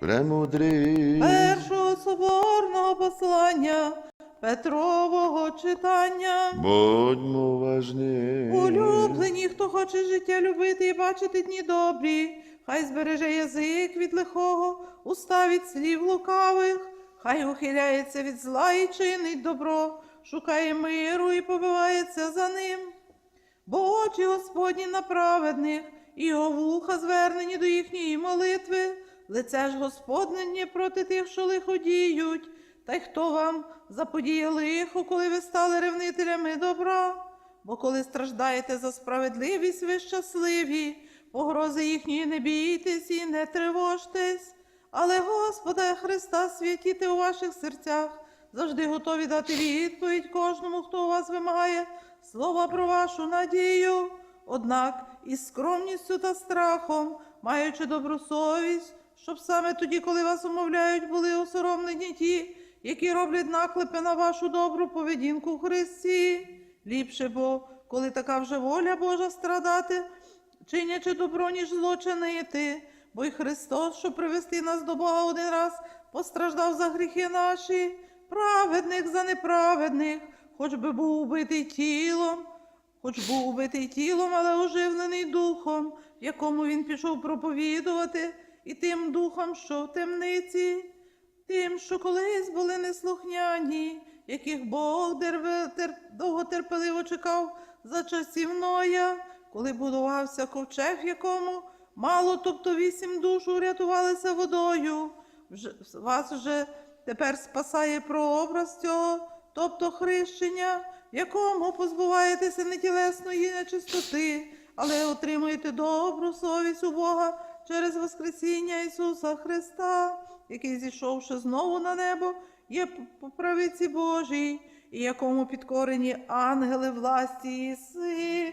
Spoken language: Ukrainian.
Премудрий. першого соборного послання Петрового читання. Будьмо уважні. Улюблені, хто хоче життя любити і бачити дні добрі, хай збереже язик від лихого, уста від слів лукавих, хай ухиляється від зла і чинить добро, шукає миру і побивається за ним. Бо очі Господні на праведних, і його вуха звернені до їхньої молитви, лице ж Господнє проти тих, що лиходіють. Та й хто вам заподіє лихо, коли ви стали ревнителями добра? Бо коли страждаєте за справедливість, ви щасливі, погрози їхньої не бійтесь і не тривожтесь, але Господа Христа святіте у ваших серцях, завжди готові дати відповідь кожному, хто у вас вимагає слова про вашу надію. Однак із скромністю та страхом, маючи добру совість, щоб саме тоді, коли вас умовляють, були осоромлені ті, які роблять наклепи на вашу добру поведінку в Христі. Ліпше, бо коли така вже воля Божа страдати, чинячи добро, ніж зло чинити, бо й Христос, щоб привести нас до Бога один раз, постраждав за гріхи наші, праведних за неправедних, хоч би був убитий тілом, хоч був убитий тілом, але оживлений духом, в якому він пішов проповідувати, і тим духом, що в темниці, тим, що колись були неслухняні, яких Бог дерве- тер- довготерпеливо чекав за часів Ноя, коли будувався ковчег, якому мало, тобто вісім душ урятувалися водою. Вже, вас вже тепер спасає прообраз цього, тобто хрещення, якому позбуваєтеся нетілесної нечистоти, але отримуєте добру совість у Бога через Воскресіння Ісуса Христа, який, зійшовши знову на небо, є по правиці Божій, і якому підкорені ангели власті і сили.